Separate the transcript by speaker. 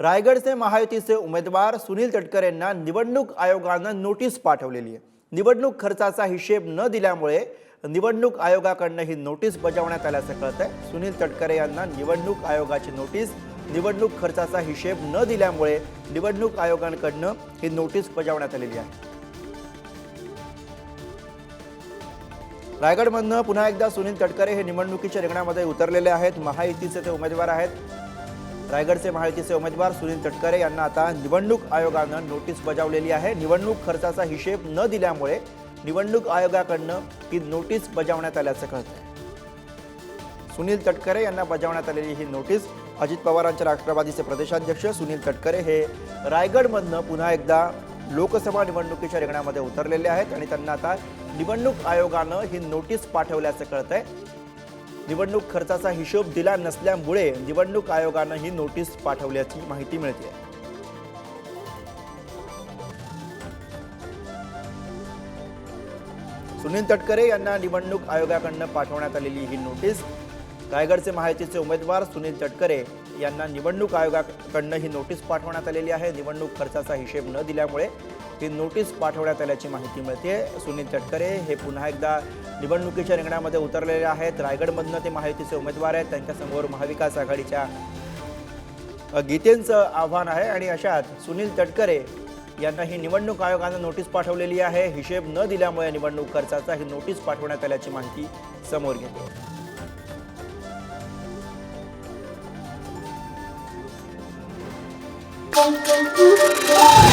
Speaker 1: रायगडचे महायुतीचे उमेदवार सुनील तटकर यांना निवडणूक आयोगानं नोटीस पाठवलेली आहे. निवडणूक खर्चाचा हिशेब न दिल्यामुळे निवडणूक आयोगाकडनं ही नोटीस बजावण्यात आल्याचं कळत आहे सुनील तटकरे यांना निवडणूक आयोगाची नोटीस निवडणूक खर्चाचा हिशेब न दिल्यामुळे निवडणूक आयोगाकडनं ही नोटीस बजावण्यात आलेली आहे. रायगडमधनं पुन्हा एकदा सुनील तटकरे हे निवडणुकीच्या रिंगणामध्ये उतरलेले आहेत. महायुतीचे ते उमेदवार आहेत. रायगडचे महायुतीचे उमेदवार सुनील तटकरे यांना आता निवडणूक आयोगानं नोटीस बजावलेली आहे. निवडणूक खर्चाचा हिशेब न दिल्यामुळे निवडणूक आयोगाकडनं ही नोटीस बजावण्यात आल्याचं कळतंय. सुनील तटकरे यांना बजावण्यात आलेली ही नोटीस अजित पवारांच्या राष्ट्रवादीचे प्रदेशाध्यक्ष सुनील तटकरे हे रायगडमधनं पुन्हा एकदा लोकसभा निवडणुकीच्या रिंगणामध्ये उतरलेले आहेत आणि त्यांना आता निवडणूक आयोगानं ही नोटीस पाठवल्याचं कळतंय. निवडणूक खर्चाचा हिशोब दिला नसल्यामुळे निवडणूक आयोगानं ही नोटीस पाठवल्याची माहिती मिळते. सुनील तटकरे यांना निवडणूक आयोगाकडनं पाठवण्यात आलेली ही नोटीस रायगडचे माहितीचे उमेदवार सुनील तटकरे यांना निवडणूक आयोगाकडनं ही नोटीस पाठवण्यात आलेली आहे. निवडणूक खर्चाचा हिशेब न दिल्यामुळे ही नोटीस पाठवण्यात आल्याची माहिती मिळते. सुनील तटकरे हे पुन्हा एकदा निवडणुकीच्या रिंगणामध्ये उतरलेले आहेत. रायगडमधनं ते माहितीचे उमेदवार आहेत. त्यांच्यासमोर महाविकास आघाडीच्या गीतेंचं आव्हान आहे आणि अशात सुनील तटकरे यांना ही निवडणूक आयोगानं नोटीस पाठवलेली आहे. हिशेब न दिल्यामुळे निवडणूक खर्चाचा ही नोटीस पाठवण्यात आल्याची माहिती समोर घेते
Speaker 2: Bom, bom, bom.